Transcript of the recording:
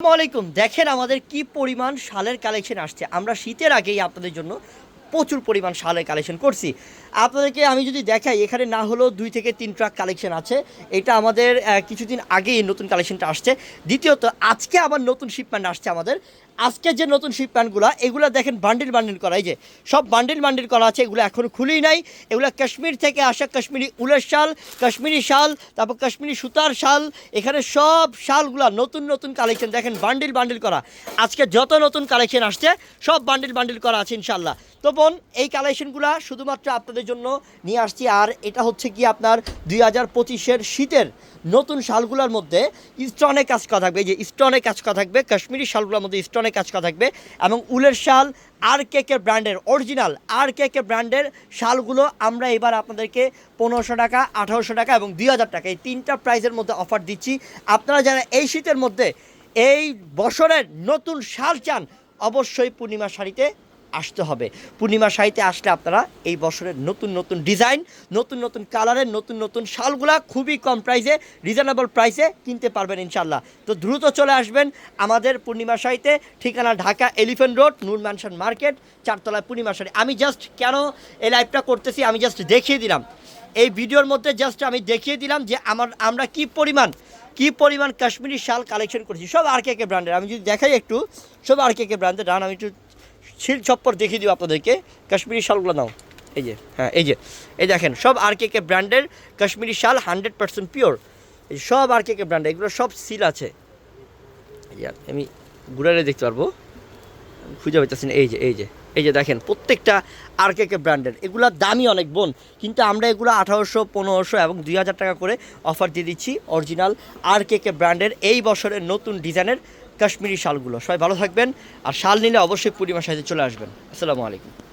আসসালামু আলাইকুম। দেখেন আমাদের কি পরিমাণ শালের কালেকশন আসছে। আমরা শীতের আগেই আপনাদের জন্য প্রচুর পরিমাণ শালের কালেকশন করছি। আপনাদেরকে আমি যদি দেখাই, এখানে না হলেও দুই থেকে তিন ট্রাক কালেকশন আছে। এটা আমাদের কিছুদিন আগেই নতুন কালেকশনটা আসছে। দ্বিতীয়ত, আজকে আবার নতুন শিপমেন্ট আসছে আমাদের। আজকে যে নতুন শিপমেন্টগুলো এগুলো দেখেন বান্ডিল বান্ডিল করা। এই যে, সব বান্ডিল বান্ডিল করা আছে, এগুলো এখনও খুলেই নাই। এগুলো কাশ্মীর থেকে আসা কাশ্মীরি উলের শাল, কাশ্মীরি শাল, তারপর কাশ্মীরি সুতার শাল, এখানে সব শালগুলো নতুন নতুন কালেকশন দেখেন বান্ডিল বান্ডিল করা। আজকে যত নতুন কালেকশন আসছে, সব বান্ডিল বান্ডিল করা আছে ইনশাল্লাহ তো বোন এই কালেকশনগুলো শুধুমাত্র আপনাদের জন্য নিয়ে আসছি। আর এটা হচ্ছে কি আপনার দুই হাজার পঁচিশের শীতের নতুন শালগুলোর মধ্যে স্টনে কাজ করা থাকবে। যে স্টনে কাজ করা থাকবে, কাশ্মীরি শালগুলোর মধ্যে স্টনে কাজ করা থাকবে এবং উলের শাল আর কে কে ব্র্যান্ডের, অরিজিনাল আর কে কে ব্র্যান্ডের শালগুলো আমরা এবার আপনাদেরকে পনেরোশো টাকা, আঠারোশো টাকা এবং দুই হাজার টাকা এই তিনটা প্রাইজের মধ্যে অফার দিচ্ছি। আপনারা যারা এই শীতের মধ্যে এই বছরের নতুন শাল চান, অবশ্যই পূর্ণিমা শাড়িতে আসতে হবে। পূর্ণিমা শাড়িতে আসলে আপনারা এই বছরের নতুন নতুন ডিজাইন, নতুন নতুন কালারের, নতুন নতুন শালগুলা খুবই কম প্রাইসে রিজনেবল প্রাইসে কিনতে পারবেন ইনশাল্লাহ তো দ্রুত চলে আসবেন আমাদের পূর্ণিমা শাড়িতে, ঠিকানা Dhaka Elephant Road, Noor Mansion Market চারতলায় Purnima sari. আমি জাস্ট কেন এই লাইভটা করতেছি, আমি জাস্ট দেখিয়ে দিলাম। এই ভিডিওর মধ্যে জাস্ট আমি দেখিয়ে দিলাম যে আমার, আমরা কি পরিমাণ কি পরিমাণ কাশ্মীরি শাল কালেকশন করেছি। সব আর কে কে ব্র্যান্ডের আমি যদি দেখাই একটু, সব আর কে কে ব্র্যান্ডের ডান আমি একটু শিল ছপ্পর দেখিয়ে দিব আপনাদেরকে। কাশ্মীরি শালগুলো নাও। এই যে হ্যাঁ এই যে। এই দেখেন, সব আর কে কে ব্র্যান্ডের কাশ্মীরি শাল হান্ড্রেড পার্সেন্ট পিওর। এই সব আর কে কে ব্র্যান্ডের এগুলো সব সিল আছে। আমি ঘুরালে দেখতে পারব। খুঁজে পাইতেছি এই যে এই যে এই যে দেখেন, প্রত্যেকটা আর কে কে ব্র্যান্ডের। এগুলোর দামই অনেক বোন, কিন্তু আমরা এগুলো আঠারোশো, পনেরোশো এবং দুই হাজার টাকা করে অফার দিয়ে দিচ্ছি অরিজিনাল আর কে কে ব্র্যান্ডের এই বছরের নতুন ডিজাইনের কাশ্মীরি শালগুলো। সবাই ভালো থাকবেন, আর শাল নিলে অবশ্যই পূর্ণিমা সাইজে চলে আসবেন। আসসালামু আলাইকুম।